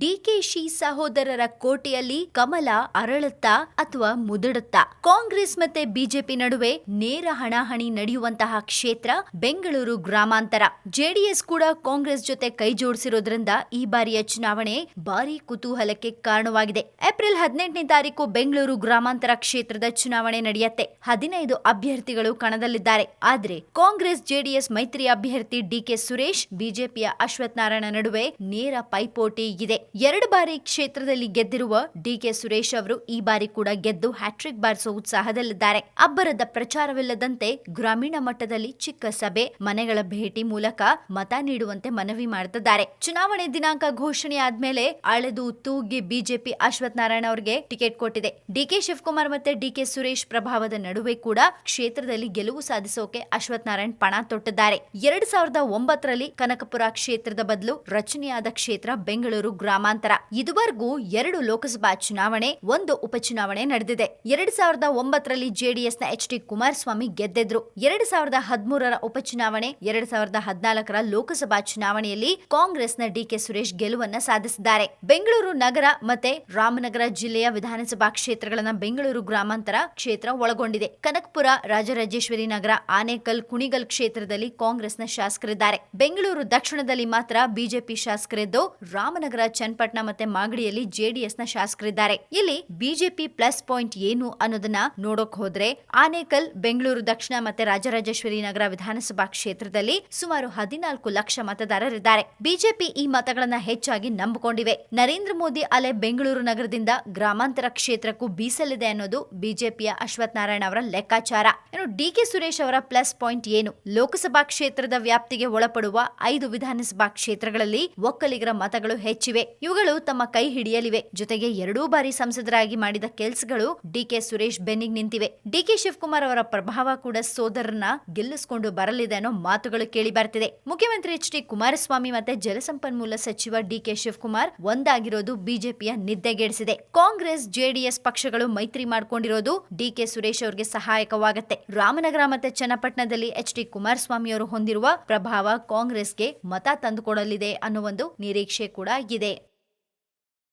ಡಿಕೆಶಿ ಸಹೋದರರ ಕೋಟೆಯಲ್ಲಿ ಕಮಲ ಅರಳುತ್ತಾ ಅಥವಾ ಮುದುಡುತ್ತಾ. ಕಾಂಗ್ರೆಸ್ ಮತ್ತೆ ಬಿಜೆಪಿ ನಡುವೆ ನೇರ ಹಣಾಹಣಿ ನಡೆಯುವಂತಹ ಕ್ಷೇತ್ರ ಬೆಂಗಳೂರು ಗ್ರಾಮಾಂತರ. ಜೆಡಿಎಸ್ ಕೂಡ ಕಾಂಗ್ರೆಸ್ ಜೊತೆ ಕೈ ಜೋಡಿಸಿರೋದ್ರಿಂದ ಈ ಬಾರಿಯ ಚುನಾವಣೆ ಭಾರಿ ಕುತೂಹಲಕ್ಕೆ ಕಾರಣವಾಗಿದೆ. ಏಪ್ರಿಲ್ ಹದಿನೆಂಟನೇ ತಾರೀಕು ಬೆಂಗಳೂರು ಗ್ರಾಮಾಂತರ ಕ್ಷೇತ್ರದ ಚುನಾವಣೆ ನಡೆಯುತ್ತೆ. ಹದಿನೈದು ಅಭ್ಯರ್ಥಿಗಳು ಕಣದಲ್ಲಿದ್ದಾರೆ. ಆದ್ರೆ ಕಾಂಗ್ರೆಸ್, ಜೆಡಿಎಸ್ ಮೈತ್ರಿ ಅಭ್ಯರ್ಥಿ ಡಿಕೆ ಸುರೇಶ್, ಬಿಜೆಪಿಯ ಅಶ್ವಥ್ ನಾರಾಯಣ ನಡುವೆ ನೇರ ಪೈಪೋಟಿ ಇದೆ. ಎರಡು ಬಾರಿ ಕ್ಷೇತ್ರದಲ್ಲಿ ಗೆದ್ದಿರುವ ಡಿಕೆ ಸುರೇಶ್ ಅವರು ಈ ಬಾರಿ ಕೂಡ ಗೆದ್ದು ಹ್ಯಾಟ್ರಿಕ್ ಬಾರಿಸುವ ಉತ್ಸಾಹದಲ್ಲಿದ್ದಾರೆ. ಅಬ್ಬರದ ಪ್ರಚಾರವಿಲ್ಲದಂತೆ ಗ್ರಾಮೀಣ ಮಟ್ಟದಲ್ಲಿ ಚಿಕ್ಕ ಸಭೆ, ಮನೆಗಳ ಭೇಟಿ ಮೂಲಕ ಮತ ನೀಡುವಂತೆ ಮನವಿ ಮಾಡುತ್ತಿದ್ದಾರೆ ಚುನಾವಣೆ ದಿನಾಂಕ ಘೋಷಣೆ ಆದ್ಮೇಲೆ ಅಳೆದು ತೂಗಿ ಬಿಜೆಪಿ ಅಶ್ವಥ್ ನಾರಾಯಣ ಅವರಿಗೆ ಟಿಕೆಟ್ ಕೊಟ್ಟಿದೆ. ಡಿಕೆ ಶಿವಕುಮಾರ್ ಮತ್ತೆ ಡಿಕೆ ಸುರೇಶ್ ಪ್ರಭಾವದ ನಡುವೆ ಕೂಡ ಕ್ಷೇತ್ರದಲ್ಲಿ ಗೆಲುವು ಸಾಧಿಸೋಕೆ ಅಶ್ವಥ್ ನಾರಾಯಣ್ ಪಣ ತೊಟ್ಟಿದ್ದಾರೆ. ಎರಡ್ ಸಾವಿರದ ಒಂಬತ್ತರಲ್ಲಿ ಕನಕಪುರ ಕ್ಷೇತ್ರದ ಬದಲು ರಚನೆಯಾದ ಕ್ಷೇತ್ರ ಬೆಂಗಳೂರು ಗ್ರಾಮಾಂತರ. ಇದುವರೆಗೂ ಎರಡು ಲೋಕಸಭಾ ಚುನಾವಣೆ, ಒಂದು ಉಪಚುನಾವಣೆ ನಡೆದಿದೆ. ಎರಡ್ ಸಾವಿರದ ಒಂಬತ್ತರಲ್ಲಿ ಜೆಡಿಎಸ್ನ ಎಚ್ ಡಿ ಕುಮಾರಸ್ವಾಮಿ ಗೆದ್ದಿದ್ರು. ಎರಡ್ ಸಾವಿರದ ಹದಿಮೂರರ ಉಪಚುನಾವಣೆ, ಎರಡ್ ಸಾವಿರದ ಹದಿನಾಲ್ಕರ ಲೋಕಸಭಾ ಚುನಾವಣೆಯಲ್ಲಿ ಕಾಂಗ್ರೆಸ್ನ ಡಿಕೆ ಸುರೇಶ್ ಗೆಲುವನ್ನ ಸಾಧಿಸಿದ್ದಾರೆ. ಬೆಂಗಳೂರು ನಗರ ಮತ್ತೆ ರಾಮನಗರ ಜಿಲ್ಲೆಯ ವಿಧಾನಸಭಾ ಕ್ಷೇತ್ರಗಳನ್ನ ಬೆಂಗಳೂರು ಗ್ರಾಮಾಂತರ ಕ್ಷೇತ್ರ ಒಳಗೊಂಡಿದೆ. ಕನಕಪುರ, ರಾಜರಾಜೇಶ್ವರಿ ನಗರ, ಆನೇಕಲ್, ಕುಣಿಗಲ್ ಕ್ಷೇತ್ರದಲ್ಲಿ ಕಾಂಗ್ರೆಸ್ನ ಶಾಸಕರಿದ್ದಾರೆ. ಬೆಂಗಳೂರು ದಕ್ಷಿಣದಲ್ಲಿ ಮಾತ್ರ ಬಿಜೆಪಿ ಶಾಸಕರಿದ್ದು ರಾಮನಗರ ಚನ್ನಪಟ್ಟಣ ಮತ್ತೆ ಮಾಗಡಿಯಲ್ಲಿ ಜೆಡಿಎಸ್ನ ಶಾಸಕರಿದ್ದಾರೆ. ಇಲ್ಲಿ ಬಿಜೆಪಿ ಪ್ಲಸ್ ಪಾಯಿಂಟ್ ಏನು ಅನ್ನೋದನ್ನ ನೋಡೋಕ್ ಹೋದ್ರೆ ಆನೇಕಲ್, ಬೆಂಗಳೂರು ದಕ್ಷಿಣ ಮತ್ತೆ ರಾಜರಾಜೇಶ್ವರಿ ನಗರ ವಿಧಾನಸಭಾ ಕ್ಷೇತ್ರದಲ್ಲಿ ಸುಮಾರು ಹದಿನಾಲ್ಕು ಲಕ್ಷ ಮತದಾರರಿದ್ದಾರೆ. ಬಿಜೆಪಿ ಈ ಮತಗಳನ್ನ ಹೆಚ್ಚಾಗಿ ನಂಬಿಕೊಂಡಿವೆ. ನರೇಂದ್ರ ಮೋದಿ ಅಲೆ ಬೆಂಗಳೂರು ನಗರದಿಂದ ಗ್ರಾಮಾಂತರ ಕ್ಷೇತ್ರಕ್ಕೂ ಬೀಸಲಿದೆ ಅನ್ನೋದು ಬಿಜೆಪಿಯ ಅಶ್ವಥ್ ನಾರಾಯಣ ಅವರ ಲೆಕ್ಕಾಚಾರ. ಇನ್ನು ಡಿಕೆ ಸುರೇಶ್ ಅವರ ಪ್ಲಸ್ ಪಾಯಿಂಟ್ ಏನು? ಲೋಕಸಭಾ ಕ್ಷೇತ್ರದ ವ್ಯಾಪ್ತಿಗೆ ಒಳಪಡುವ ಐದು ವಿಧಾನಸಭಾ ಕ್ಷೇತ್ರಗಳಲ್ಲಿ ಒಕ್ಕಲಿಗರ ಮತಗಳು ಹೆಚ್ಚಿವೆ. ಇವುಗಳು ತಮ್ಮ ಕೈ ಹಿಡಿಯಲಿವೆ. ಜೊತೆಗೆ ಎರಡೂ ಬಾರಿ ಸಂಸದರಾಗಿ ಮಾಡಿದ ಕೆಲಸಗಳು ಡಿಕೆ ಸುರೇಶ್ ಬೆನ್ನಿಗೆ ನಿಂತಿವೆ. ಡಿಕೆ ಶಿವಕುಮಾರ್ ಅವರ ಪ್ರಭಾವ ಕೂಡ ಸೋದರನ್ನ ಗೆಲ್ಲಿಸಿಕೊಂಡು ಬರಲಿದೆ ಅನ್ನೋ ಮಾತುಗಳು ಕೇಳಿ ಬರ್ತಿದೆ. ಮುಖ್ಯಮಂತ್ರಿ ಎಚ್ ಡಿ ಕುಮಾರಸ್ವಾಮಿ ಮತ್ತೆ ಜಲಸಂಪನ್ಮೂಲ ಸಚಿವ ಡಿಕೆ ಶಿವಕುಮಾರ್ ಒಂದಾಗಿರೋದು ಬಿಜೆಪಿಯ ನಿದ್ದೆಗೆಡಿಸಿದೆ. ಕಾಂಗ್ರೆಸ್ ಜೆಡಿಎಸ್ ಪಕ್ಷಗಳು ಮೈತ್ರಿ ಮಾಡ್ಕೊಂಡಿರೋದು ಡಿಕೆ ಸುರೇಶ್ ಅವರಿಗೆ ಸಹಾಯಕವಾಗುತ್ತೆ. ರಾಮನಗರ ಮತ್ತೆ ಚನ್ನಪಟ್ಟಣದಲ್ಲಿ ಎಚ್ ಡಿ ಕುಮಾರಸ್ವಾಮಿ ಅವರು ಹೊಂದಿರುವ ಪ್ರಭಾವ ಕಾಂಗ್ರೆಸ್ಗೆ ಮತ ತಂದುಕೊಡಲಿದೆ ಅನ್ನೋ ಒಂದು ನಿರೀಕ್ಷೆ ಕೂಡ ಇದೆ.